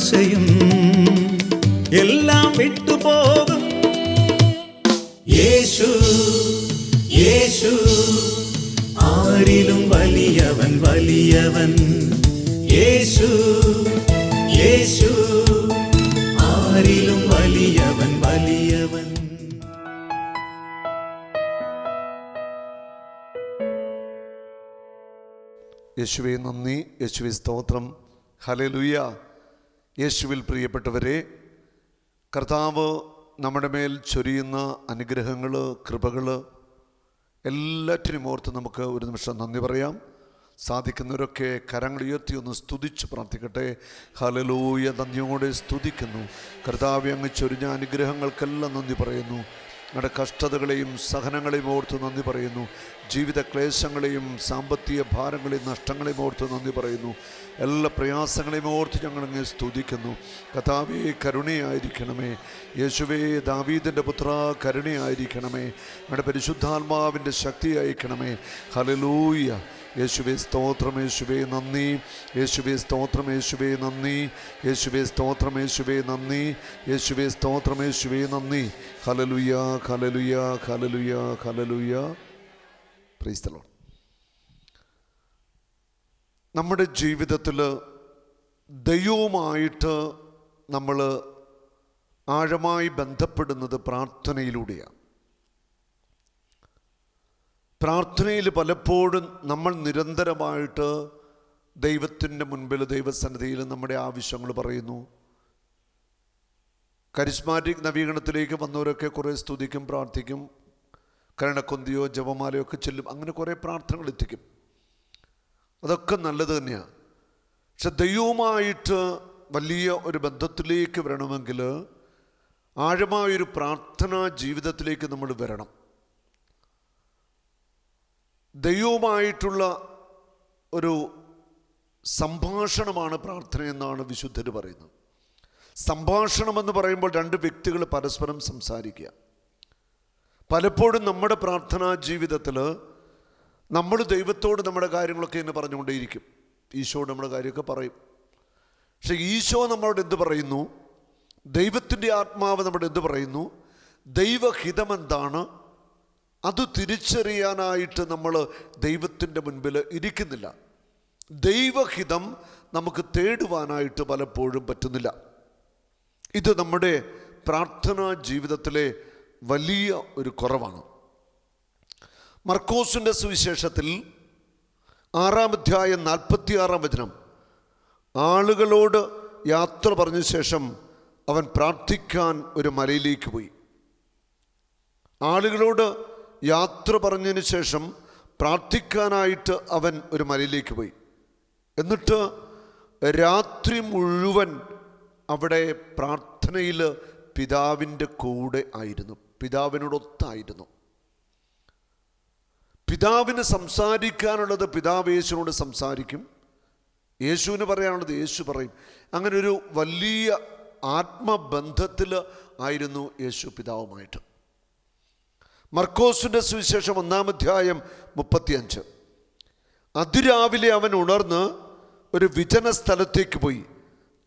നിരാശയും എല്ലാം വിട്ടുപോകും. യേശു യേശു ആരിലും വലിയവൻ വലിയവൻ. യേശു യേശു ആരിലും വലിയവൻ വലിയവൻ. യേശുവെ നന്ദി. യേശുവെ സ്തോത്രം. ഹലലുയ യേശുവിൽ പ്രിയപ്പെട്ടവരെ കർത്താവ് നമ്മുടെ മേൽ ചൊരിയുന്ന അനുഗ്രഹങ്ങൾ കൃപകൾ എല്ലാറ്റിനും ഓർത്ത് നമുക്ക് ഒരു നിമിഷം നന്ദി പറയാം. സാധിക്കുന്നവരൊക്കെ കരങ്ങൾ ഉയർത്തി ഒന്ന് സ്തുതിച്ച് പ്രാർത്ഥിക്കട്ടെ. ഹലലൂയ നന്ദിയോടെ സ്തുതിക്കുന്നു. കർത്താവ് അങ്ങ് ചൊരിഞ്ഞ അനുഗ്രഹങ്ങൾക്കെല്ലാം നന്ദി പറയുന്നു. ഞങ്ങളുടെ കഷ്ടതകളെയും സഹനങ്ങളെയും ഓർത്ത് നന്ദി പറയുന്നു. ജീവിത ക്ലേശങ്ങളെയും സാമ്പത്തിക ഭാരങ്ങളെയും നഷ്ടങ്ങളെയും ഓർത്ത് നന്ദി പറയുന്നു. എല്ലാ പ്രയാസങ്ങളെയും ഓർത്ത് ഞങ്ങളങ്ങനെ സ്തുതിക്കുന്നു. കഥാവേ കരുണയായിരിക്കണമേ. യേശുവേ ദാവീദിന്റെ പുത്ര കരുണയായിരിക്കണമേ. ഞങ്ങളുടെ പരിശുദ്ധാത്മാവിന്റെ ശക്തി അയക്കണമേ. ഹലലൂയ യേശുവേ സ്തോത്രം യേശുവേ നന്ദി. യേശുവേ സ്തോത്രം യേശുവേ നന്ദി. യേശുവേ സ്തോത്രം യേശുവേ നന്ദി. യേശുവേ സ്തോത്രം യേശുവേ നന്ദി. ഹലലുയ ഹലലുയ ഹലലുയ ഹലലുയ പ്രീസ്തലോ നമ്മുടെ ജീവിതത്തിൽ ദൈവവുമായിട്ട് നമ്മൾ ആഴമായി ബന്ധപ്പെടുന്നത് പ്രാർത്ഥനയിലൂടെയാണ്. പ്രാർത്ഥനയിൽ പലപ്പോഴും നമ്മൾ നിരന്തരമായിട്ട് ദൈവത്തിന്റെ മുൻപിൽ ദൈവസന്നിധിയിൽ നമ്മുടെ ആവശ്യങ്ങൾ പറയുന്നു. കരിസ്മാറ്റിക് നവീകരണത്തിലേക്ക് വന്നവരൊക്കെ കുറേ സ്തുതിക്കും പ്രാർത്ഥിക്കും. കരണക്കൊന്തിയോ ജപമാലയോ ഒക്കെ ചെല്ലും. അങ്ങനെ കുറേ പ്രാർത്ഥനകൾ എത്തിക്കും. അതൊക്കെ നല്ലത് തന്നെയാണ് പക്ഷെ ദൈവവുമായിട്ട് വലിയ ഒരു ബന്ധത്തിലേക്ക് വരണമെങ്കിൽ ആഴമായൊരു പ്രാർത്ഥനാ ജീവിതത്തിലേക്ക് നമ്മൾ വരണം. ദൈവവുമായിട്ടുള്ള ഒരു സംഭാഷണമാണ് പ്രാർത്ഥന എന്നാണ് വിശുദ്ധർ പറയുന്നത്. സംഭാഷണം എന്ന് പറയുമ്പോൾ രണ്ട് വ്യക്തികൾ പരസ്പരം സംസാരിക്കുക. പലപ്പോഴും നമ്മുടെ പ്രാർത്ഥനാ ജീവിതത്തിൽ നമ്മൾ ദൈവത്തോട് നമ്മുടെ കാര്യങ്ങളൊക്കെ എന്നെ പറഞ്ഞുകൊണ്ടേയിരിക്കും. ഈശോയോട് നമ്മുടെ കാര്യമൊക്കെ പറയും. പക്ഷെ ഈശോ നമ്മളോട് എന്ത് പറയുന്നു? ദൈവത്തിന്റെ ആത്മാവ് നമ്മുടെ എന്ത് പറയുന്നു? ദൈവഹിതം എന്താണ് അത് തിരിച്ചറിയാനായിട്ട് നമ്മൾ ദൈവത്തിന്റെ മുൻപിൽ ഇരിക്കുന്നില്ല. ദൈവഹിതം നമുക്ക് തേടുവാനായിട്ട് പലപ്പോഴും പറ്റുന്നില്ല. ഇത് നമ്മുടെ പ്രാർത്ഥനാ ജീവിതത്തിലെ വലിയ ഒരു കുറവാണ്. മർക്കോസിന്റെ സുവിശേഷത്തിൽ ആറാം അധ്യായം നാൽപ്പത്തിയാറാം വചനം ആളുകളോട് യാത്ര പറഞ്ഞ ശേഷം അവൻ പ്രാർത്ഥിക്കാൻ ഒരു മലയിലേക്ക് പോയി. ആളുകളോട് യാത്ര പറഞ്ഞതിന് ശേഷം പ്രാർത്ഥിക്കാനായിട്ട് അവൻ ഒരു മലയിലേക്ക് പോയി. എന്നിട്ട് രാത്രി മുഴുവൻ അവിടെ പ്രാർത്ഥനയിൽ പിതാവിന്റെ കൂടെ ആയിരുന്നു. പിതാവിനോടൊത്തായിരുന്നു. പിതാവിന് സംസാരിക്കാനുള്ളത് പിതാവ് യേശുവിനോട് സംസാരിക്കും. യേശുവിന് പറയാനുള്ളത് യേശു പറയും. അങ്ങനെ ഒരു വലിയ ആത്മബന്ധത്തിൽ ആയിരുന്നു യേശു പിതാവുമായിട്ട്. മർക്കോസിന്റെ സുവിശേഷം ഒന്നാമധ്യായം മുപ്പത്തിയഞ്ച്. അതിരാവിലെ അവൻ ഉണർന്ന് ഒരു വിജന സ്ഥലത്തേക്ക് പോയി.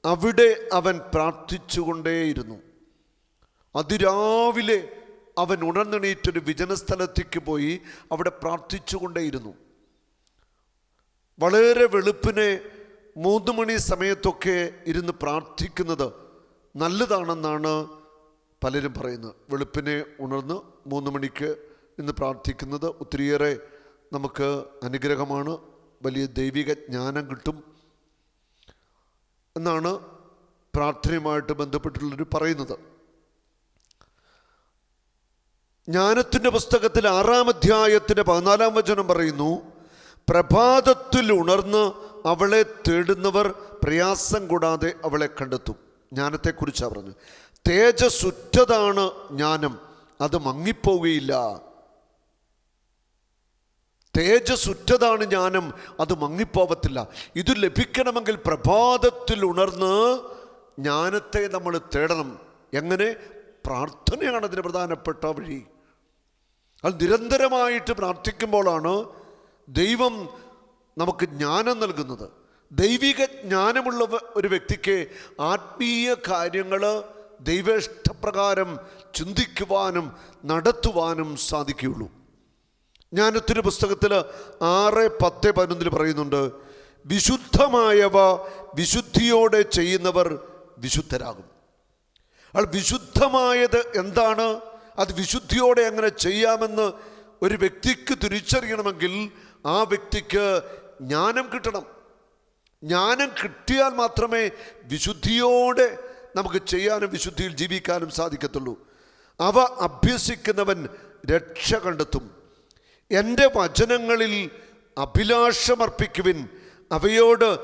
അവിടെ അവൻ പ്രാർത്ഥിച്ചുകൊണ്ടേയിരുന്നു. അതിരാവിലെ അവൻ ഉണർന്നെണീറ്റൊരു വിജന സ്ഥലത്തേക്ക് പോയി അവിടെ പ്രാർത്ഥിച്ചുകൊണ്ടേയിരുന്നു. വളരെ വെളുപ്പിനെ മൂന്ന് മണി സമയത്തൊക്കെ ഇരുന്ന് പ്രാർത്ഥിക്കുന്നത് നല്ലതാണെന്നാണ് പലരും പറയുന്നു വെളുപ്പിനെ ഉണർന്ന് മൂന്ന് മണിക്ക് ഇന്ന് പ്രാർത്ഥിക്കുന്നത് ഒത്തിരിയേറെ നമുക്ക് അനുഗ്രഹമാണ് വലിയ ദൈവിക ജ്ഞാനം കിട്ടും എന്നാണ് പ്രാർത്ഥനയുമായിട്ട് ബന്ധപ്പെട്ടുള്ളവർ പറയുന്നത്. ജ്ഞാനത്തിന്റെ പുസ്തകത്തിൽ ആറാം അധ്യായത്തിന്റെ പതിനാലാം വചനം പറയുന്നു പ്രഭാതത്തിൽ ഉണർന്ന് അവളെ തേടുന്നവർ പ്രയാസം കൂടാതെ അവളെ കണ്ടെത്തും. ജ്ഞാനത്തെക്കുറിച്ചാണ് പറഞ്ഞു തേജസ്സുറ്റതാണ് ജ്ഞാനം. അത് മങ്ങിപ്പോവുകയില്ല. തേജസ്സുറ്റതാണ് ജ്ഞാനം. അത് മങ്ങിപ്പോവത്തില്ല. ഇത് ലഭിക്കണമെങ്കിൽ പ്രഭാതത്തിൽ ഉണർന്ന് ജ്ഞാനത്തെ നമ്മൾ തേടണം. എങ്ങനെ? പ്രാർത്ഥനയാണ് അതിന് പ്രധാനപ്പെട്ട വഴി. അത് നിരന്തരമായിട്ട് പ്രാർത്ഥിക്കുമ്പോഴാണ് ദൈവം നമുക്ക് ജ്ഞാനം നൽകുന്നത്. ദൈവിക ജ്ഞാനമുള്ള ഒരു വ്യക്തിക്ക് ആത്മീയ കാര്യങ്ങൾ ദൈവേഷ്ടപ്രകാരം ചിന്തിക്കുവാനും നടത്തുവാനും സാധിക്കുകയുള്ളൂ. ജ്ഞാനത്തിന്റെ പുസ്തകത്തിൽ ആറ് പത്ത് പതിനൊന്നിൽ പറയുന്നുണ്ട് വിശുദ്ധമായവ വിശുദ്ധിയോടെ ചെയ്യുന്നവർ വിശുദ്ധരാകും. അയാൾ വിശുദ്ധമായത് എന്താണ്? അത് വിശുദ്ധിയോടെ അങ്ങനെ ചെയ്യാമെന്ന് ഒരു വ്യക്തിക്ക് തിരിച്ചറിയണമെങ്കിൽ ആ വ്യക്തിക്ക് ജ്ഞാനം കിട്ടണം. ജ്ഞാനം കിട്ടിയാൽ മാത്രമേ വിശുദ്ധിയോടെ നമുക്ക് ചെയ്യാനും വിശുദ്ധിയിൽ ജീവിക്കാനും സാധിക്കത്തുള്ളൂ. അവ അഭ്യസിക്കുന്നവൻ രക്ഷ കണ്ടെത്തും. എന്റെ വചനങ്ങളിൽ അഭിലാഷമർപ്പിക്കുവിൻ. അവയോട്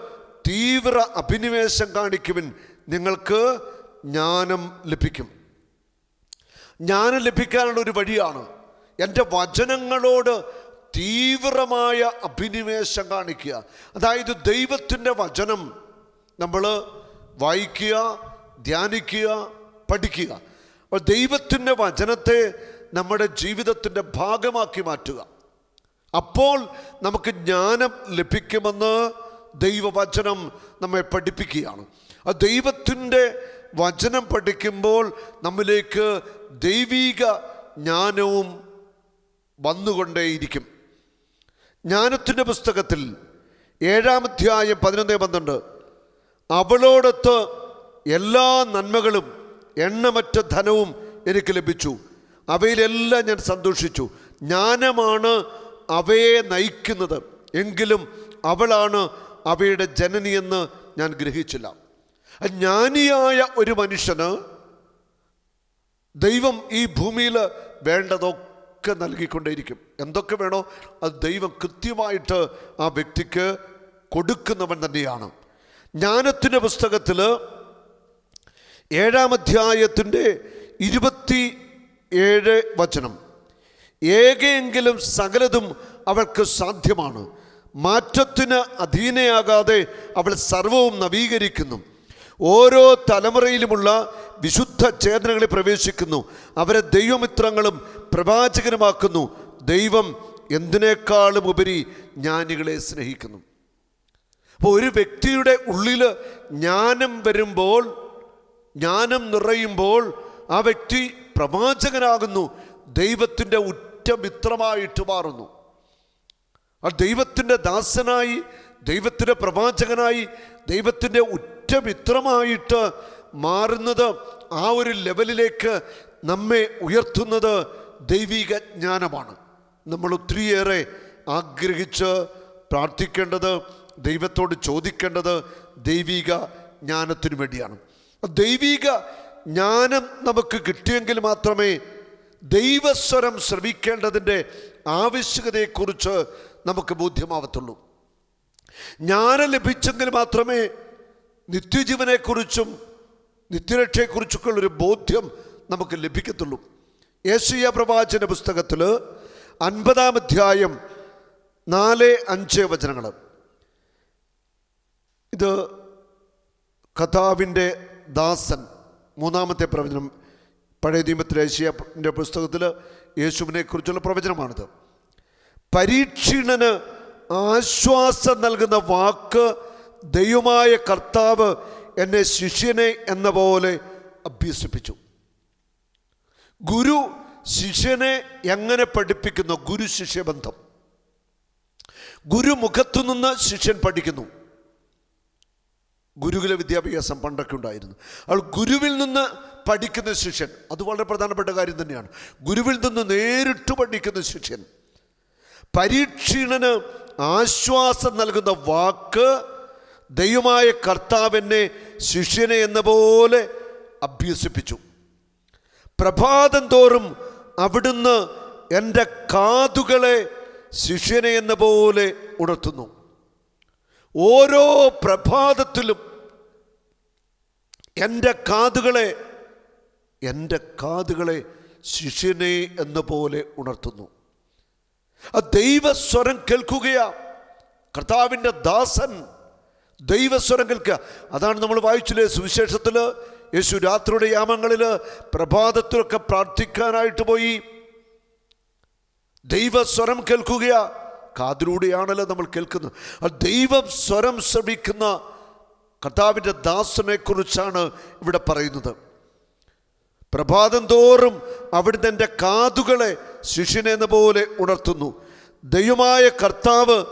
തീവ്ര അഭിനിവേശം കാണിക്കുവിൻ. നിങ്ങൾക്ക് ജ്ഞാനം ലഭിക്കും. ജ്ഞാനം ലഭിക്കാനുള്ള ഒരു വഴിയാണ് എന്റെ വചനങ്ങളോട് തീവ്രമായ അഭിനിവേശം കാണിക്കുക. അതായത് ദൈവത്തിന്റെ വചനം നമ്മൾ വായിക്കുക ധ്യാനിക്കുക പഠിക്കുക. അപ്പോൾ ദൈവത്തിന്റെ വചനത്തെ നമ്മുടെ ജീവിതത്തിന്റെ ഭാഗമാക്കി മാറ്റുക. അപ്പോൾ നമുക്ക് ജ്ഞാനം ലഭിക്കുമെന്ന് ദൈവവചനം നമ്മെ പഠിപ്പിക്കുകയാണ്. ആ ദൈവത്തിന്റെ വചനം പഠിക്കുമ്പോൾ നമ്മിലേക്ക് ദൈവീക ജ്ഞാനവും വന്നുകൊണ്ടേയിരിക്കും. ജ്ഞാനത്തിന്റെ പുസ്തകത്തിൽ ഏഴാം അധ്യായം പതിനൊന്ന് പന്ത്രണ്ട്. അവളോടൊത്ത് എല്ലാ നന്മകളും എണ്ണമറ്റ ധനവും എനിക്ക് ലഭിച്ചു. അവയിലെല്ലാം ഞാൻ സന്തോഷിച്ചു. ജ്ഞാനമാണ് അവയെ നയിക്കുന്നത്. എങ്കിലും അവളാണ് അവയുടെ ജനനിയെന്ന് ഞാൻ ഗ്രഹിച്ചില്ല. ജ്ഞാനിയായ ഒരു മനുഷ്യന് ദൈവം ഈ ഭൂമിയിൽ വേണ്ടതൊക്കെ നൽകിക്കൊണ്ടേയിരിക്കും. എന്തൊക്കെ വേണോ അത് ദൈവം കൃത്യമായിട്ട് ആ വ്യക്തിക്ക് കൊടുക്കുന്നവൻ തന്നെയാണ്. ജ്ഞാനത്തിന്റെ പുസ്തകത്തിൽ ഏഴാം അധ്യായത്തിന്റെ ഇരുപത്തി ഏഴ് വചനം. ഏകയെങ്കിലും സകലതും അവൾക്ക് സാധ്യമാണ്. മാറ്റത്തിന് അധീനയാകാതെ അവൾ സർവവും നവീകരിക്കുന്നു. ഓരോ തലമുറയിലുമുള്ള വിശുദ്ധ ചേതനകളിൽ പ്രവേശിക്കുന്നു. അവരെ ദൈവമിത്രങ്ങളും പ്രവാചകനുമാക്കുന്നു. ദൈവം എന്തിനേക്കാളും ഉപരി ജ്ഞാനികളെ സ്നേഹിക്കുന്നു. അപ്പോൾ ഒരു വ്യക്തിയുടെ ഉള്ളിൽ ജ്ഞാനം വരുമ്പോൾ ജ്ഞാനം നിറയുമ്പോൾ ആ വ്യക്തി പ്രവാചകനാകുന്നു. ദൈവത്തിന്റെ ഉറ്റ മിത്രമായിട്ട് മാറുന്നു. ആ ദൈവത്തിന്റെ ദാസനായി ദൈവത്തിന്റെ പ്രവാചകനായി ദൈവത്തിന്റെ ഉറ്റ മിത്രമായിട്ട് മാറുന്നത് ആ ഒരു ലെവലിലേക്ക് നമ്മെ ഉയർത്തുന്നത് ദൈവിക ജ്ഞാനമാണ്. നമ്മൾ ഒത്തിരിയേറെ ആഗ്രഹിച്ച് പ്രാർത്ഥിക്കേണ്ടത് ദൈവത്തോട് ചോദിക്കേണ്ടത് ദൈവിക ജ്ഞാനത്തിനു വേണ്ടിയാണ്. ദൈവിക ജ്ഞാനം നമുക്ക് കിട്ടിയെങ്കിൽ മാത്രമേ ദൈവസ്വരം ശ്രവിക്കേണ്ടതിന്റെ ആവശ്യകതയെക്കുറിച്ച് നമുക്ക് ബോധ്യമാവത്തുള്ളൂ. ജ്ഞാനം ലഭിച്ചെങ്കിൽ മാത്രമേ നിത്യജീവനെക്കുറിച്ചും നിത്യരക്ഷയെക്കുറിച്ചൊക്കെ ഉള്ളൊരു ബോധ്യം നമുക്ക് ലഭിക്കത്തുള്ളൂ. യേശുയ പ്രവാചന പുസ്തകത്തിൽ അൻപതാം അധ്യായം നാല് അഞ്ച് വചനങ്ങൾ ഇത് കഥാവിന്റെ ദാസൻ മൂന്നാമത്തെ പ്രവചനം പഴയ നിയമത്തിലെ ഏഷ്യാന്റെ പുസ്തകത്തിൽ യേശുവിനെ കുറിച്ചുള്ള പ്രവചനമാണിത്. പരീക്ഷണന് ആശ്വാസം നൽകുന്ന വാക്ക് ദൈവമായ കർത്താവ് എന്നെ ശിഷ്യനെ എന്ന പോലെ അഭ്യസിപ്പിച്ചു. ഗുരു ശിഷ്യനെ എങ്ങനെ പഠിപ്പിക്കുന്നു? ഗുരു ശിഷ്യബന്ധം. ഗുരുമുഖത്തു നിന്ന് ശിഷ്യൻ പഠിക്കുന്നു. ഗുരുകുല വിദ്യാഭ്യാസം പണ്ടൊക്കെ ഉണ്ടായിരുന്നു. അവൾ ഗുരുവിൽ നിന്ന് പഠിക്കുന്ന ശിഷ്യൻ. അത് വളരെ പ്രധാനപ്പെട്ട കാര്യം തന്നെയാണ്. ഗുരുവിൽ നിന്ന് നേരിട്ട് പഠിക്കുന്ന ശിഷ്യൻ. പരീക്ഷീണന് ആശ്വാസം നൽകുന്ന വാക്ക് ദൈവമായ കർത്താവിനെ ശിഷ്യനെ എന്ന പോലെ അഭ്യസിപ്പിച്ചു. പ്രഭാതം തോറും അവിടുന്ന് എന്റെ കാതുകളെ ശിഷ്യനെ എന്ന പോലെ ഉണർത്തുന്നു. ഓരോ പ്രഭാതത്തിലും എന്റെ കാതുകളെ എന്റെ കാതുകളെ ശിഷ്യനെ എന്ന പോലെ ഉണർത്തുന്നു. ആ ദൈവസ്വരം കേൾക്കുകയാ. കർത്താവിന്റെ ദാസൻ ദൈവസ്വരം കേൾക്കുക. അതാണ് നമ്മൾ വായിച്ചില്ലേ സുവിശേഷത്തിൽ യേശു രാത്രിയുടെ യാമങ്ങളിൽ പ്രഭാതത്തിലൊക്കെ പ്രാർത്ഥിക്കാനായിട്ട് പോയി. ദൈവസ്വരം കേൾക്കുകയാ. കാതിലൂടെയാണല്ലോ നമ്മൾ കേൾക്കുന്നത്. ആ ദൈവം സ്വരം ശ്രമിക്കുന്ന കർത്താവിന്റെ ദാസനെക്കുറിച്ചാണ് ഇവിടെ പറയുന്നത്. പ്രഭാതം തോറും അവിടുന്ന് എന്റെ കാതുകളെ ശിഷ്യനെന്ന പോലെ ഉണർത്തുന്നു. ദൈവമായ കർത്താവ്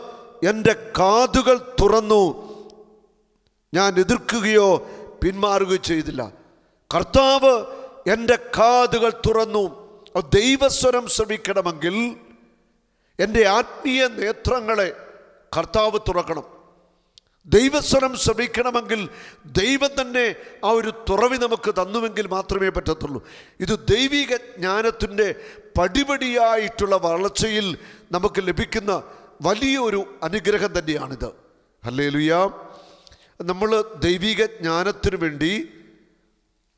എന്റെ കാതുകൾ തുറന്നു. ഞാൻ എതിർക്കുകയോ പിന്മാറുകയോ ചെയ്തില്ല. കർത്താവ് എന്റെ കാതുകൾ തുറന്നു. ദൈവസ്വരം ശ്രമിക്കണമെങ്കിൽ എന്റെ ആത്മീയ നേത്രങ്ങളെ കർത്താവ് തുറക്കണം. ദൈവസ്വരം ശ്രമിക്കണമെങ്കിൽ ദൈവം തന്നെ ആ ഒരു തുറവി നമുക്ക് തന്നുവെങ്കിൽ മാത്രമേ പറ്റത്തുള്ളൂ. ഇത് ദൈവിക ജ്ഞാനത്തിന്റെ പടിപടിയായിട്ടുള്ള വളർച്ചയിൽ നമുക്ക് ലഭിക്കുന്ന വലിയൊരു അനുഗ്രഹം തന്നെയാണിത്. അല്ലേ ലുയാ നമ്മൾ ദൈവിക ജ്ഞാനത്തിന് വേണ്ടി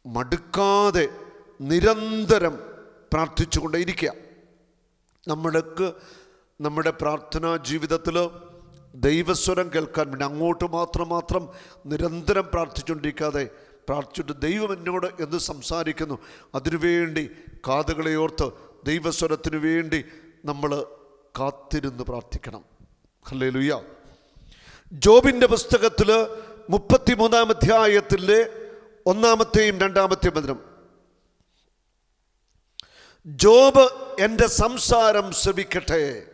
മടുക്കാതെ നിരന്തരം പ്രാർത്ഥിച്ചുകൊണ്ടേയിരിക്കുക. നമ്മൾക്ക് നമ്മുടെ പ്രാർത്ഥനാ ജീവിതത്തിൽ ദൈവസ്വരം കേൾക്കാൻ വേണ്ടി അങ്ങോട്ട് മാത്രം മാത്രം നിരന്തരം പ്രാർത്ഥിച്ചുകൊണ്ടിരിക്കാതെ പ്രാർത്ഥിച്ചിട്ട് ദൈവം എന്നോട് എന്ന് സംസാരിക്കുന്നു. അതിനുവേണ്ടി കാതുകളെ ഓർത്ത് ദൈവസ്വരത്തിന് വേണ്ടി നമ്മൾ കാത്തിരുന്ന് പ്രാർത്ഥിക്കണം. അല്ലേ ലുയ്യ ജോബിന്റെ പുസ്തകത്തിൽ മുപ്പത്തിമൂന്നാം അധ്യായത്തിലെ ഒന്നാമത്തെയും രണ്ടാമത്തെയും വചനം. ജോബ് എന്റെ സംസാരം ശ്രവിക്കട്ടെ.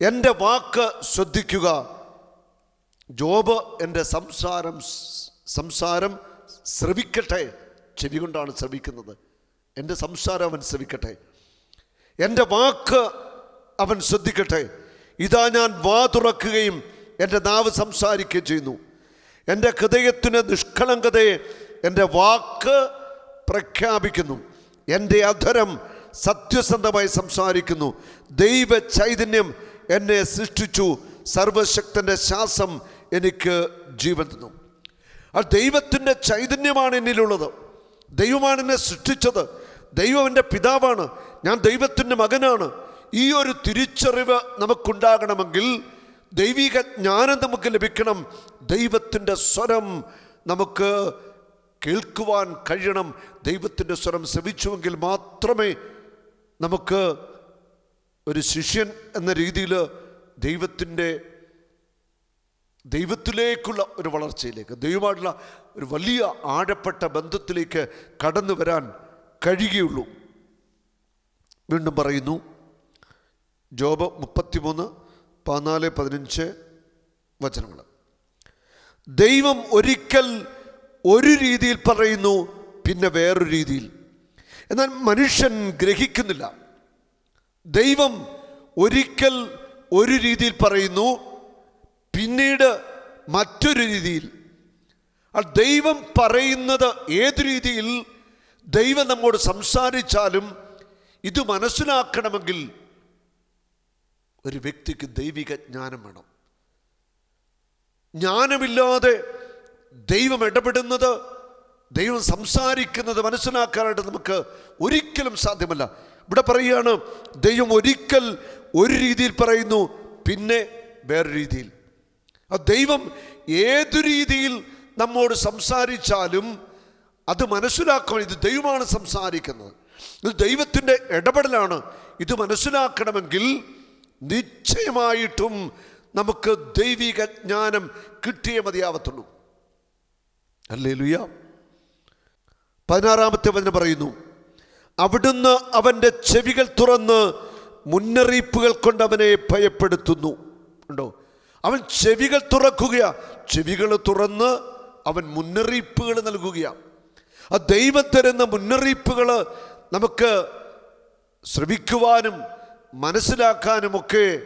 എന്റെ വാക്ക് ശ്രദ്ധിക്കുക. ജോബ് എന്റെ സംസാരം സംസാരം ശ്രവിക്കട്ടെ. ചെവി കൊണ്ടാണ് ശ്രവിക്കുന്നത്. എന്റെ സംസാരം അവൻ ശ്രവിക്കട്ടെ. എന്റെ വാക്ക് അവൻ ശ്രദ്ധിക്കട്ടെ. ഇതാ ഞാൻ വാ തുറക്കുകയും എന്റെ നാവ് സംസാരിക്കുകയും ചെയ്യുന്നു. എന്റെ ഹൃദയത്തിന് നിഷ്കളങ്കതയെ എന്റെ വാക്ക് പ്രഖ്യാപിക്കുന്നു. എന്റെ അധരം സത്യസന്ധമായി സംസാരിക്കുന്നു. ദൈവ ചൈതന്യം എന്നെ സൃഷ്ടിച്ചു. സർവശക്തന്റെ ശ്വാസം എനിക്ക് ജീവൻ തന്നു. ആ ദൈവത്തിന്റെ ചൈതന്യമാണ് എന്നിലുള്ളത്. ദൈവമാണ് എന്നെ സൃഷ്ടിച്ചത്. ദൈവം എന്റെ പിതാവാണ്. ഞാൻ ദൈവത്തിന്റെ മകനാണ്. ഈ ഒരു തിരിച്ചറിവ് നമുക്കുണ്ടാകണമെങ്കിൽ ദൈവിക ജ്ഞാനം നമുക്ക് ലഭിക്കണം. ദൈവത്തിന്റെ സ്വരം നമുക്ക് കേൾക്കുവാൻ കഴിയണം. ദൈവത്തിന്റെ സ്വരം ശ്രമിച്ചുവെങ്കിൽ മാത്രമേ നമുക്ക് ഒരു ശിഷ്യൻ എന്ന രീതിയിൽ ദൈവത്തിന്റെ ദൈവത്തിലേക്കുള്ള ഒരു വളർച്ചയിലേക്ക് ദൈവമായിട്ടുള്ള ഒരു വലിയ ആഴപ്പെട്ട ബന്ധത്തിലേക്ക് കടന്നു വരാൻ കഴിയുകയുള്ളൂ. വീണ്ടും പറയുന്നു ജോബ് മുപ്പത്തിമൂന്ന് പതിനാല് പതിനഞ്ച് വചനങ്ങൾ. ദൈവം ഒരിക്കൽ ഒരു രീതിയിൽ പറയുന്നു പിന്നെ വേറൊരു രീതിയിൽ. എന്നാൽ മനുഷ്യൻ ഗ്രഹിക്കുന്നില്ല. ദൈവം ഒരിക്കൽ ഒരു രീതിയിൽ പറയുന്നു പിന്നീട് മറ്റൊരു രീതിയിൽ. ആ ദൈവം പറയുന്നത് ഏത് രീതിയിൽ ദൈവം നമ്മോട് സംസാരിച്ചാലും ഇത് മനസ്സിലാക്കണമെങ്കിൽ ഒരു വ്യക്തിക്ക് ദൈവിക ജ്ഞാനം വേണം. ജ്ഞാനമില്ലാതെ ദൈവം ഇടപെടുന്നത് ദൈവം സംസാരിക്കുന്നത് മനസ്സിലാക്കാനായിട്ട് നമുക്ക് ഒരിക്കലും സാധ്യമല്ല. ഇവിടെ പറയുകയാണ് ദൈവം ഒരിക്കൽ ഒരു രീതിയിൽ പറയുന്നു പിന്നെ വേറെ രീതിയിൽ. ആ ദൈവം ഏതു രീതിയിൽ നമ്മോട് സംസാരിച്ചാലും അത് മനസ്സിലാക്കണം ഇത് ദൈവമാണ് സംസാരിക്കുന്നത്. ഇത് ദൈവത്തിന്റെ ഇടപെടലാണ് ഇത് മനസ്സിലാക്കണമെങ്കിൽ നിശ്ചയമായിട്ടും നമുക്ക് ദൈവിക ജ്ഞാനം കിട്ടിയേ മതിയാവത്തുള്ളൂ. അല്ലേ ലുയ പതിനാറാമത്തെ വചനം പറയുന്നു അവിടുന്ന് അവന്റെ ചെവികൾ തുറന്ന് മുന്നറിയിപ്പുകൾ കൊണ്ട് അവനെ ഭയപ്പെടുത്തുന്നു. ഉണ്ടോ അവൻ ചെവികൾ തുറക്കുകയാണ് ചെവികൾ തുറന്ന് അവൻ മുന്നറിയിപ്പുകൾ നൽകുകയാണ് ആ ദൈവം തരുന്ന മുന്നറിയിപ്പുകൾ നമുക്ക് ശ്രവിക്കുവാനും മനസ്സിലാക്കാനുമൊക്കെ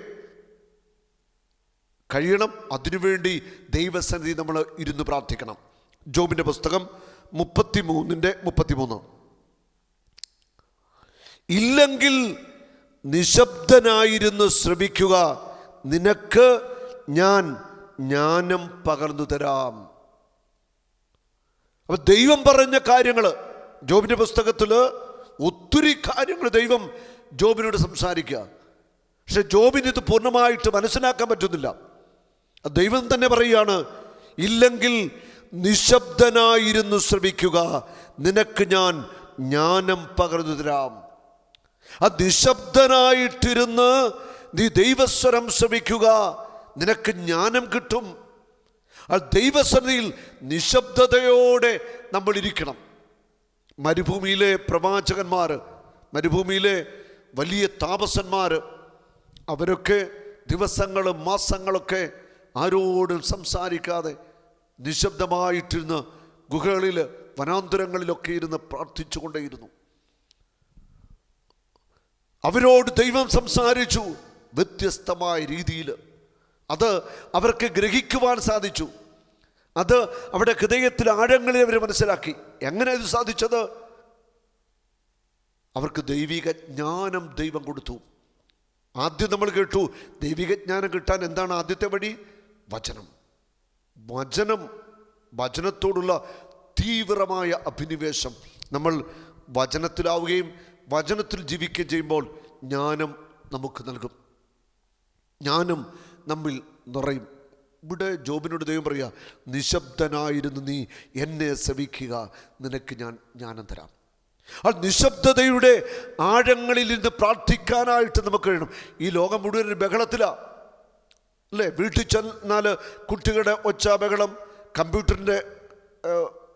കഴിയണം. അതിനുവേണ്ടി ദൈവസന്നിധി നമ്മൾ ഇരുന്ന് പ്രാർത്ഥിക്കണം. ജോബിന്റെ പുസ്തകം മുപ്പത്തി മൂന്നിന്റെ മുപ്പത്തിമൂന്ന്. ഇല്ലെങ്കിൽ നിശബ്ദനായിരുന്നു ശ്രമിക്കുക. നിനക്ക് ഞാൻ ജ്ഞാനം പകർന്നു തരാം. അപ്പൊ ദൈവം പറഞ്ഞ കാര്യങ്ങൾ ജോബിന്റെ പുസ്തകത്തിൽ ഒത്തിരി കാര്യങ്ങൾ ദൈവം ജോബിനോട് സംസാരിക്കുക. പക്ഷെ ജോബിന് ഇത് പൂർണമായിട്ട് മനസ്സിലാക്കാൻ പറ്റുന്നില്ല. ദൈവം തന്നെ പറയുകയാണ് ഇല്ലെങ്കിൽ നിശബ്ദനായിരുന്നു ശ്രമിക്കുക. നിനക്ക് ഞാൻ ജ്ഞാനം പകർന്നു തരാം. ആ നിശബ്ദനായിട്ടിരുന്ന് നീ ദൈവസ്വരം ശ്രമിക്കുക നിനക്ക് ജ്ഞാനം കിട്ടും. ആ ദൈവസന്നിധിയിൽ നിശബ്ദതയോടെ നമ്മൾ ഇരിക്കണം മരുഭൂമിയിലെ പ്രവാചകന്മാർ മരുഭൂമിയിലെ വലിയ താപസന്മാർ അവരൊക്കെ ദിവസങ്ങളും മാസങ്ങളൊക്കെ ആരോടും സംസാരിക്കാതെ നിശബ്ദമായിട്ടിരുന്ന് ഗുഹകളിൽ വനാന്തരങ്ങളിലൊക്കെ ഇരുന്ന് പ്രാർത്ഥിച്ചുകൊണ്ടേയിരുന്നു. അവരോട് ദൈവം സംസാരിച്ചു വ്യത്യസ്തമായ രീതിയിൽ. അത് അവർക്ക് ഗ്രഹിക്കുവാൻ സാധിച്ചു. അത് അവിടെ ഹൃദയത്തിൽ ആഴങ്ങളിൽ അവർ മനസ്സിലാക്കി. എങ്ങനെ ഇത് സാധിച്ചത്? അവർക്ക് ദൈവിക ജ്ഞാനം ദൈവം കൊടുത്തു. ആദ്യം നമ്മൾ കേട്ടു ദൈവിക ജ്ഞാനം കിട്ടാൻ എന്താണ് ആദ്യത്തെ വഴി? വചനം. വചനം വചനത്തോടുള്ള തീവ്രമായ അഭിനിവേശം. നമ്മൾ വചനത്തിലാവുകയും വചനത്തിൽ ജീവിക്കുകയും ചെയ്യുമ്പോൾ ജ്ഞാനം നമുക്ക് നൽകും. ജ്ഞാനം നമ്മിൽ നിറയും. ഇവിടെ ജോബിനോട് ദൈവം പറയുക നിശബ്ദനായിരുന്നു നീ എന്നെ ശ്രവിക്കുക നിനക്ക് ഞാൻ ജ്ഞാനം തരാം. ആ നിശബ്ദതയുടെ ആഴങ്ങളിൽ നിന്ന് പ്രാർത്ഥിക്കാനായിട്ട് നമുക്ക് കഴിയണം. ഈ ലോകം മുഴുവൻ ഒരു ബഹളത്തിലാണ് അല്ലേ? വീട്ടിൽ ചെന്നാൽ കുട്ടികളുടെ ഒച്ച ബഹളം കമ്പ്യൂട്ടറിന്റെ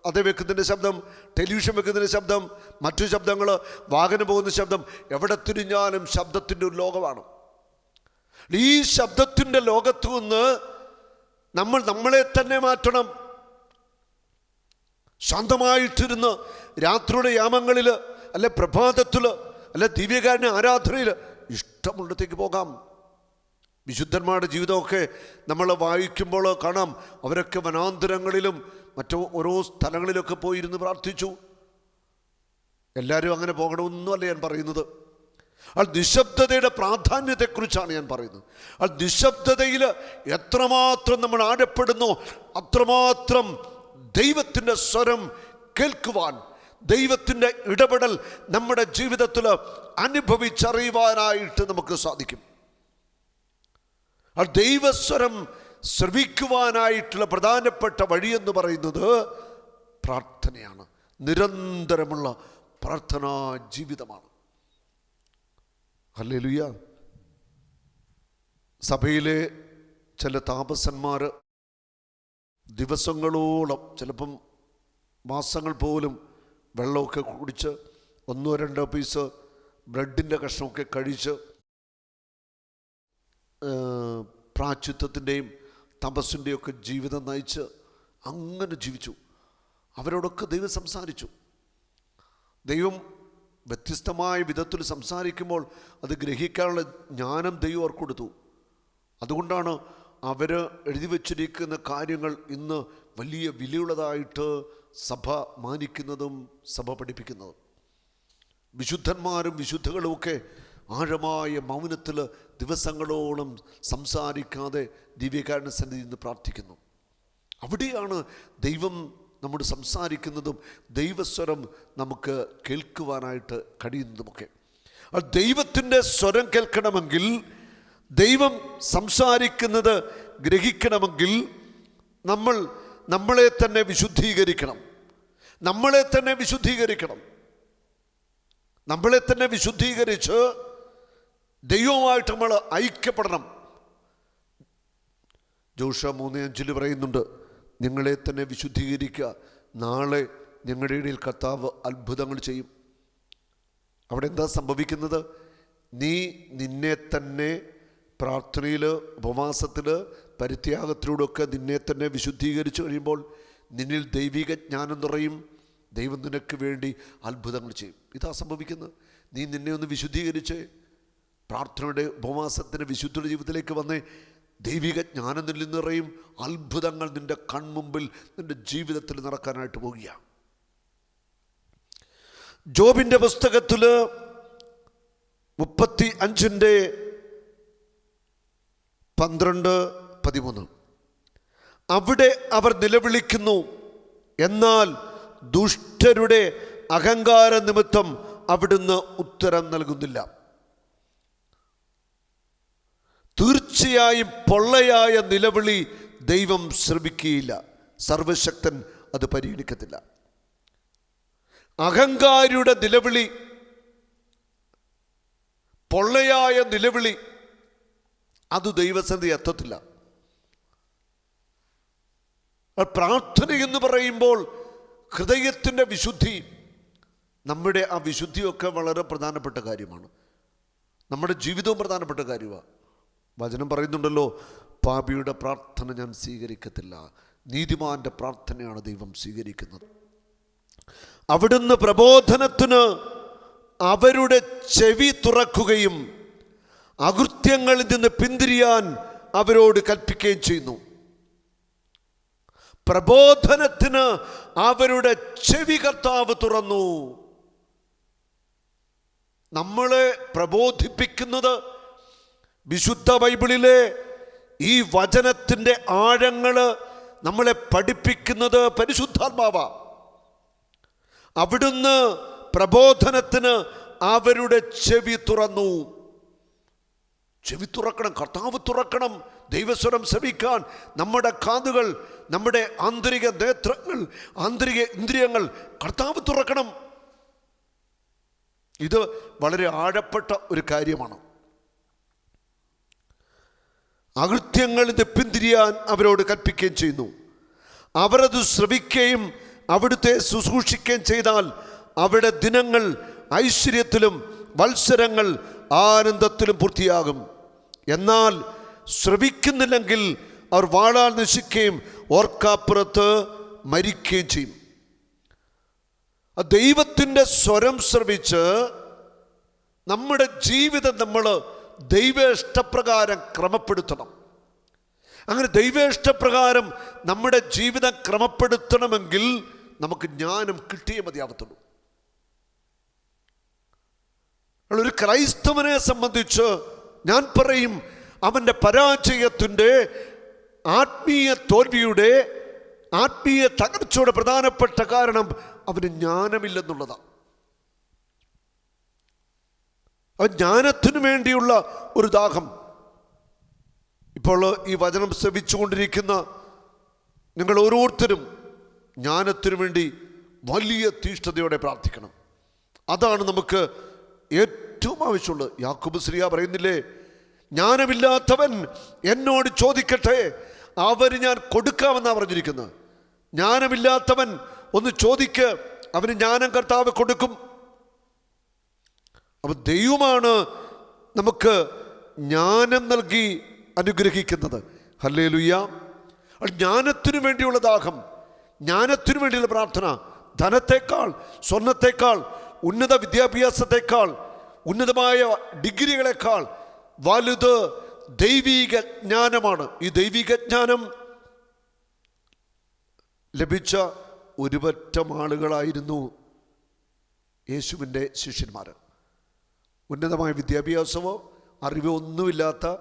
അതേ വെക്കുന്നതിന്റെ ശബ്ദം ടെലിവിഷൻ വെക്കുന്നതിന്റെ ശബ്ദം മറ്റു ശബ്ദങ്ങൾ വാഹനം പോകുന്ന ശബ്ദം എവിടെ തിരിഞ്ഞാലും ശബ്ദത്തിന്റെ ഒരു ലോകമാണ്. ഈ ശബ്ദത്തിന്റെ ലോകത്തു നിന്ന് നമ്മൾ നമ്മളെ തന്നെ മാറ്റണം. ശാന്തമായിട്ടിരുന്ന് രാത്രിയുടെ യാമങ്ങളിൽ അല്ലെ പ്രഭാതത്തിൽ അല്ലെ ദിവ്യകാരന്റെ ആരാധനയിൽ ഇഷ്ടമുള്ളത്തേക്ക് പോകാം. വിശുദ്ധന്മാരുടെ ജീവിതമൊക്കെ നമ്മൾ വായിക്കുമ്പോൾ കാണാം. അവരൊക്കെ വനാന്തരങ്ങളിലും മറ്റു ഓരോ സ്ഥലങ്ങളിലൊക്കെ പോയിരുന്ന് പ്രാർത്ഥിച്ചു. എല്ലാവരും അങ്ങനെ പോകണമെന്നല്ല ഞാൻ പറയുന്നത്. ആ നിശബ്ദതയുടെ പ്രാധാന്യത്തെക്കുറിച്ചാണ് ഞാൻ പറയുന്നത്. ആ നിശബ്ദതയിൽ എത്രമാത്രം നമ്മൾ ആഴപ്പെടുന്നു അത്രമാത്രം ദൈവത്തിന്റെ സ്വരം കേൾക്കുവാൻ ദൈവത്തിന്റെ ഇടപെടൽ നമ്മുടെ ജീവിതത്തിൽ അനുഭവിച്ചറിയുവാനായിട്ട് നമുക്ക് സാധിക്കും. ആ ദൈവസ്വരം ശ്രവിക്കുവാനായിട്ടുള്ള പ്രധാനപ്പെട്ട വഴിയെന്ന് പറയുന്നത് പ്രാർത്ഥനയാണ്. നിരന്തരമുള്ള പ്രാർത്ഥനാ ജീവിതമാണ്. ഹല്ലേലൂയ. സഭയിലെ ചില താപസന്മാർ ദിവസങ്ങളോളം ചിലപ്പം മാസങ്ങൾ പോലും വെള്ളമൊക്കെ കുടിച്ച് ഒന്നോ രണ്ടോ പീസ് ബ്രെഡിന്റെ കഷ്ണമൊക്കെ കഴിച്ച് ഏഹ്, പ്രാച്യുത്വത്തിന്റെയും തപസ്സിന്റെയും ഒക്കെ ജീവിതം നയിച്ച് അങ്ങനെ ജീവിച്ചു. അവരോടൊക്കെ ദൈവം സംസാരിച്ചു. ദൈവം വ്യത്യസ്തമായ വിധത്തിൽ സംസാരിക്കുമ്പോൾ അത് ഗ്രഹിക്കാനുള്ള ജ്ഞാനം ദൈവം അവർക്ക് കൊടുത്തു അതുകൊണ്ടാണ് അവർ എഴുതി വച്ചിരിക്കുന്ന കാര്യങ്ങൾ ഇന്ന് വലിയ വിലയുള്ളതായിട്ട് സഭ മാനിക്കുന്നതും സഭ പഠിപ്പിക്കുന്നതും. വിശുദ്ധന്മാരും വിശുദ്ധകളുമൊക്കെ ആഴമായ മൗനത്തിൽ ദിവസങ്ങളോളം സംസാരിക്കാതെ ദിവ്യകാരണ സന്നിധിയിൽ നിന്ന് പ്രാർത്ഥിക്കുന്നു. അവിടെയാണ് ദൈവം നമ്മോട് സംസാരിക്കുന്നതും ദൈവസ്വരം നമുക്ക് കേൾക്കുവാനായിട്ട് കഴിയുന്നതുമൊക്കെ. ദൈവത്തിന്റെ സ്വരം കേൾക്കണമെങ്കിൽ ദൈവം സംസാരിക്കുന്നത് ഗ്രഹിക്കണമെങ്കിൽ നമ്മൾ നമ്മളെ തന്നെ വിശുദ്ധീകരിക്കണം. നമ്മളെ തന്നെ വിശുദ്ധീകരിക്കണം. നമ്മളെ തന്നെ വിശുദ്ധീകരിച്ച് ദൈവവുമായിട്ട് നമ്മൾ ഐക്യപ്പെടണം. ജോഷ മൂന്ന് അഞ്ചിൽ പറയുന്നുണ്ട് നിങ്ങളെ തന്നെ വിശുദ്ധീകരിക്കുക. നാളെ നിങ്ങളുടെ ഇടയിൽ കർത്താവ് അത്ഭുതങ്ങൾ ചെയ്യും. അവിടെ എന്താ സംഭവിക്കുന്നത്? നീ നിന്നെ തന്നെ പ്രാർത്ഥനയിൽ ഉപവാസത്തിൽ പരിത്യാഗത്തിലൂടെയൊക്കെ നിന്നെ തന്നെ വിശുദ്ധീകരിച്ചു കഴിയുമ്പോൾ നിന്നിൽ ദൈവിക ജ്ഞാനം നിറയും. ദൈവം നിനക്ക് വേണ്ടി അത്ഭുതങ്ങൾ ചെയ്യും. ഇതാ സംഭവിക്കുന്നത്. നീ നിന്നെ ഒന്ന് വിശുദ്ധീകരിച്ച്. പ്രാർത്ഥനയുടെ ഉപവാസത്തിന്റെ വിശുദ്ധ ജീവിതത്തിലേക്ക് വന്ന് ദൈവിക ജ്ഞാനം നിന്നിൽ നിറയും അത്ഭുതങ്ങൾ നിന്റെ കൺമുമ്പിൽ നിന്റെ ജീവിതത്തിൽ നടക്കാനായിട്ട് പോവുകയാണ് ജോബിന്റെ പുസ്തകത്തിൽ മുപ്പത്തി അഞ്ചിന്റെ പന്ത്രണ്ട് പതിമൂന്ന്. അവിടെ അവർ നിലവിളിക്കുന്നു എന്നാൽ ദുഷ്ടരുടെ അഹങ്കാര നിമിത്തം അവിടുന്ന് ഉത്തരം നൽകുന്നില്ല. തീർച്ചയായും പൊള്ളയായ നിലവിളി ദൈവം ശ്രമിക്കുകയില്ല. സർവശക്തൻ അത് പരിഗണിക്കത്തില്ല. അഹങ്കാരിയുടെ നിലവിളി പൊള്ളയായ നിലവിളി അത് ദൈവസന്ധി എത്തത്തില്ല. പ്രാർത്ഥന എന്ന് പറയുമ്പോൾ ഹൃദയത്തിന്റെ വിശുദ്ധി നമ്മുടെ ആ വിശുദ്ധിയൊക്കെ വളരെ പ്രധാനപ്പെട്ട കാര്യമാണ്. നമ്മുടെ ജീവിതവും പ്രധാനപ്പെട്ട കാര്യമാണ്. വചനം പറയുന്നുണ്ടല്ലോ പാപിയുടെ പ്രാർത്ഥന ഞാൻ സ്വീകരിക്കത്തില്ല നീതിമാന്റെ പ്രാർത്ഥനയാണ് ദൈവം സ്വീകരിക്കുന്നത്. അവിടുന്ന് പ്രബോധനത്തിന് അവരുടെ ചെവി തുറക്കുകയും അകൃത്യങ്ങളിൽ നിന്ന് പിന്തിരിയാൻ അവരോട് കൽപ്പിക്കുകയും ചെയ്യുന്നു. പ്രബോധനത്തിന് അവരുടെ ചെവി കർത്താവ് തുറന്നു. നമ്മളെ പ്രബോധിപ്പിക്കുന്നത് വിശുദ്ധ ബൈബിളിലെ ഈ വചനത്തിന്റെ ആഴങ്ങൾ നമ്മളെ പഠിപ്പിക്കുന്നത് പരിശുദ്ധാത്മാവ. അവിടുന്ന് പ്രബോധനത്തിന് അവരുടെ ചെവി തുറന്നു. ചെവി തുറക്കണം കർത്താവ് തുറക്കണം ദൈവസ്വരം ശ്രമിക്കാൻ നമ്മുടെ കാതുകൾ നമ്മുടെ ആന്തരിക നേത്രങ്ങൾ ആന്തരിക ഇന്ദ്രിയങ്ങൾ കർത്താവ് തുറക്കണം. ഇത് വളരെ ആഴപ്പെട്ട ഒരു കാര്യമാണ്. അകൃത്യങ്ങളിൽ നിന്ന് പിന്തിരിയാൻ അവരോട് കൽപ്പിക്കുകയും ചെയ്യുന്നു. അവരത് ശ്രവിക്കുകയും അവിടുത്തെ ശുശ്രൂഷിക്കുകയും ചെയ്താൽ അവിടെ ദിനങ്ങൾ ഐശ്വര്യത്തിലും വത്സരങ്ങൾ ആനന്ദത്തിലും പൂർത്തിയാകും. എന്നാൽ ശ്രവിക്കുന്നില്ലെങ്കിൽ അവർ വാളാൽ നശിക്കുകയും ഓർക്കാപ്പുറത്ത് മരിക്കുകയും ചെയ്യും. ദൈവത്തിന്റെ സ്വരം ശ്രവിച്ച് നമ്മുടെ ജീവിതം നമ്മൾ ദൈവ ഇഷ്ടപ്രകാരം ക്രമപ്പെടുത്തണം. അങ്ങനെ ദൈവ ഇഷ്ടപ്രകാരം നമ്മുടെ ജീവിതം ക്രമപ്പെടുത്തണമെങ്കിൽ നമുക്ക് ജ്ഞാനം കിട്ടിയേ മതിയാവത്തുള്ളൂ. ഒരു ക്രൈസ്തവനെ സംബന്ധിച്ച് ഞാൻ പറയും അവന്റെ പരാജയത്തിന്റെ ആത്മീയ തോൽവിയുടെ ആത്മീയ തകർച്ചയുടെ പ്രധാനപ്പെട്ട കാരണം അവന് ജ്ഞാനമില്ലെന്നുള്ളതാണ്. അവൻ ജ്ഞാനത്തിനു വേണ്ടിയുള്ള ഒരു ദാഹം. ഇപ്പോൾ ഈ വചനം ശ്രവിച്ചുകൊണ്ടിരിക്കുന്ന നിങ്ങൾ ഓരോരുത്തരും ജ്ഞാനത്തിനു വേണ്ടി വലിയ തീഷ്ഠതയോടെ പ്രാർത്ഥിക്കണം. അതാണ് നമുക്ക് ഏറ്റവും ആവശ്യമുള്ളത്. യാക്കൂബ് ശ്രീയ പറയുന്നില്ലേ ജ്ഞാനമില്ലാത്തവൻ എന്നോട് ചോദിക്കട്ടെ അവന് ഞാൻ കൊടുക്കാമെന്നാണ് പറഞ്ഞിരിക്കുന്നത്. ജ്ഞാനമില്ലാത്തവൻ ഒന്ന് ചോദിക്ക് അവന് ജ്ഞാനം കർത്താവ് കൊടുക്കും. അപ്പം ദൈവമാണ് നമുക്ക് ജ്ഞാനം നൽകി അനുഗ്രഹിക്കുന്നത്. ഹല്ലേ ലുയ്യ ജ്ഞാനത്തിനു വേണ്ടിയുള്ള ദാഹം ജ്ഞാനത്തിനു വേണ്ടിയുള്ള പ്രാർത്ഥന ധനത്തെക്കാൾ സ്വർണത്തെക്കാൾ ഉന്നത വിദ്യാഭ്യാസത്തെക്കാൾ ഉന്നതമായ ഡിഗ്രികളെക്കാൾ വലുത് ദൈവിക ജ്ഞാനമാണ്. ഈ ദൈവിക ജ്ഞാനം ലഭിച്ച ഒരുപറ്റം ആളുകളായിരുന്നു യേശുവിന്റെ ശിഷ്യന്മാർ ഉന്നതമായ വിദ്യാഭ്യാസമോ അറിവോ ഒന്നുമില്ലാത്ത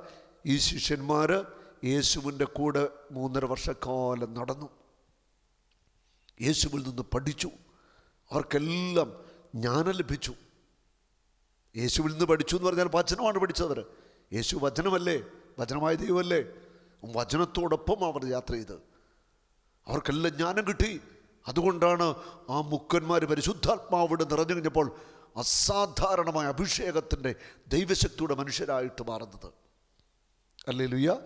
ഈ ശിഷ്യന്മാർ യേശുവിന്റെ കൂടെ മൂന്നര വർഷക്കാലം നടന്നു. യേശുവിൽ നിന്ന് പഠിച്ചു. അവർക്കെല്ലാം ജ്ഞാനം ലഭിച്ചു. യേശുവിൽ നിന്ന് പഠിച്ചു എന്ന് പറഞ്ഞാൽ വചനമാണ് പഠിച്ചത് യേശു വചനമല്ലേ? വചനമായ ദൈവമല്ലേ? വചനത്തോടൊപ്പം അവർ യാത്ര ചെയ്ത്. അവർക്കെല്ലാം ജ്ഞാനം കിട്ടി. അതുകൊണ്ടാണ് ആ മുക്കന്മാർ പരിശുദ്ധാത്മാവിടെ നിറഞ്ഞു കഴിഞ്ഞപ്പോൾ അസാധാരണമായ അഭിഷേകത്തിന്റെ ദൈവശക്തിയുടെ മനുഷ്യരായിട്ട് മാറുന്നത്. അല്ലേ ലുയ്യ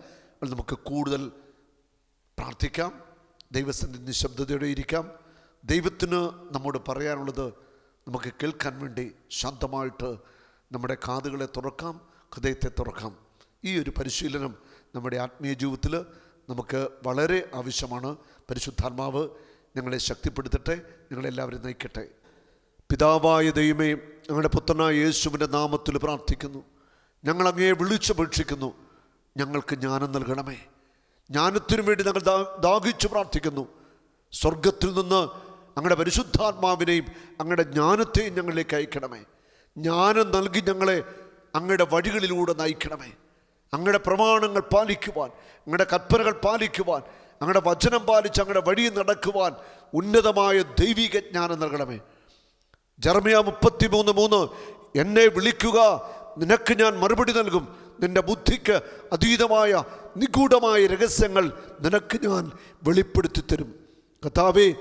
നമുക്ക് കൂടുതൽ പ്രാർത്ഥിക്കാം. ദൈവത്തിന്റെ നിശബ്ദതയോടെ ഇരിക്കാം. ദൈവത്തിന് നമ്മോട് പറയാനുള്ളത് നമുക്ക് കേൾക്കാൻ വേണ്ടി ശാന്തമായിട്ട് നമ്മുടെ കാതുകളെ തുറക്കാം ഹൃദയത്തെ തുറക്കാം. ഈ ഒരു പരിശീലനം നമ്മുടെ ആത്മീയ ജീവിതത്തിൽ നമുക്ക് വളരെ ആവശ്യമാണ്. പരിശുദ്ധാത്മാവ് ഞങ്ങളെ ശക്തിപ്പെടുത്തട്ടെ നിങ്ങളെല്ലാവരും നയിക്കട്ടെ. പിതാവായ ദൈവമേ ഞങ്ങളുടെ പുത്രനായ യേശുവിന്റെ നാമത്തിൽ പ്രാർത്ഥിക്കുന്നു. ഞങ്ങൾ അങ്ങയെ വിളിച്ചപേക്ഷിക്കുന്നു ഞങ്ങൾക്ക് ജ്ഞാനം നൽകണമേ. ജ്ഞാനത്തിനു വേണ്ടി ഞങ്ങൾ ദാഹിച്ചു പ്രാർത്ഥിക്കുന്നു. സ്വർഗത്തിൽ നിന്ന് അങ്ങയുടെ പരിശുദ്ധാത്മാവിനെയും അങ്ങയുടെ ജ്ഞാനത്തെയും ഞങ്ങളിലേക്ക് അയക്കണമേ. ജ്ഞാനം നൽകി ഞങ്ങളെ അങ്ങയുടെ വഴികളിലൂടെ നയിക്കണമേ. അങ്ങയുടെ പ്രമാണങ്ങൾ പാലിക്കുവാൻ അങ്ങയുടെ കൽപ്പനകൾ പാലിക്കുവാൻ അങ്ങയുടെ വചനം പാലിച്ച് അങ്ങയുടെ വഴി നടക്കുവാൻ ഉന്നതമായ ദൈവിക ജ്ഞാനം നൽകണമേ. ജർമിയ മുപ്പത്തിമൂന്ന് മൂന്ന്. എന്നെ വിളിക്കുക. നിനക്ക് ഞാൻ മറുപടി നൽകും. നിന്റെ ബുദ്ധിക്ക് അതീതമായ നിഗൂഢമായ രഹസ്യങ്ങൾ നിനക്ക് ഞാൻ വെളിപ്പെടുത്തി തരും. കഥാവേ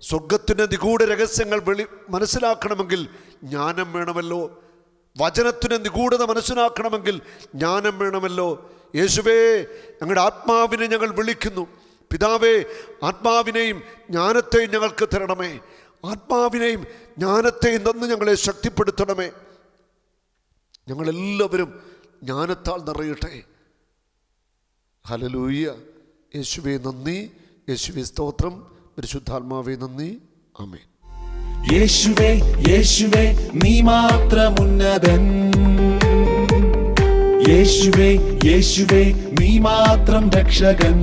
സ്വർഗത്തിന്റെ നിഗൂഢ രഹസ്യങ്ങൾ വെളി മനസ്സിലാക്കണമെങ്കിൽ ജ്ഞാനം വേണമല്ലോ. വചനത്തിന് നിഗൂഢത മനസ്സിലാക്കണമെങ്കിൽ ജ്ഞാനം വേണമല്ലോ. യേശുവേ ഞങ്ങളുടെ ആത്മാവിനെ ഞങ്ങൾ വിളിക്കുന്നു. പിതാവേ ആത്മാവിനെയും ജ്ഞാനത്തെയും ഞങ്ങൾക്ക് തരണമേ. ആത്മാവിനെയും ജ്ഞാനത്തെയും തന്ന് ഞങ്ങളെ ശക്തിപ്പെടുത്തണമേ. ഞങ്ങളെല്ലാവരും ജ്ഞാനത്താൽ നിറയട്ടെ. ഹലലൂയ്യ യേശുവെ നന്ദി. യേശുവെ സ്തോത്രം. പരിശുദ്ധാത്മാവെ നന്ദി. ആമേൻ. യേശുവേ യേശുവേ നീ മാത്രം ഉന്നതൻ യേശുവേ യേശുവേ നീ മാത്രം രക്ഷകൻ.